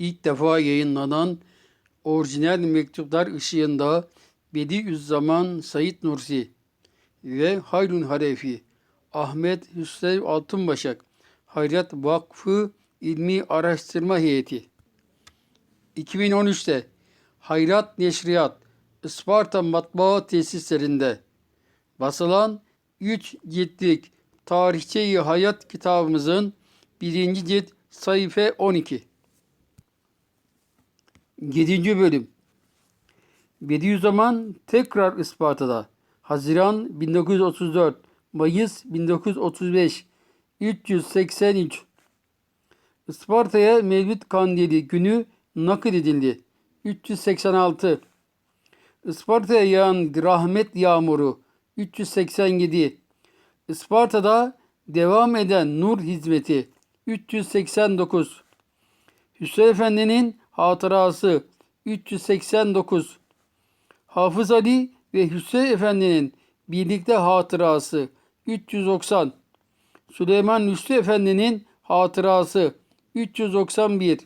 ilk defa yayınlanan orijinal mektuplar ışığında Bediüzzaman Said Nursi ve Hayrun Harefi Ahmet Hüseyin Altınbaşak Hayrat Vakfı İlmi Araştırma Heyeti 2013'te Hayrat Neşriyat Isparta Matbaa Tesislerinde basılan 3 ciltlik Tarihçeyi Hayat kitabımızın 1. cilt sayfa 12. 7. bölüm Bediüzzaman tekrar Isparta'da. Haziran 1934, Mayıs 1935, 383. Isparta'ya Mevlüt Kandili günü nakil edildi. 386. Isparta'ya yağan rahmet yağmuru 387. Isparta'da devam eden nur hizmeti 389. Hüseyin Efendi'nin hatırası 389. Hafız Ali ve Hüseyin Efendi'nin birlikte hatırası 390. Süleyman Hüsnü Efendi'nin hatırası 391.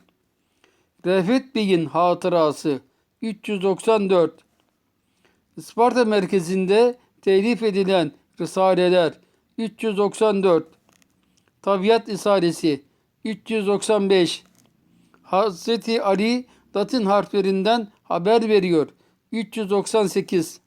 Refet Bey'in hatırası 394. Isparta merkezinde telif edilen Risaleler 394. Tabiat Risalesi 395. Hazreti Ali Latin harflerinden haber veriyor 398.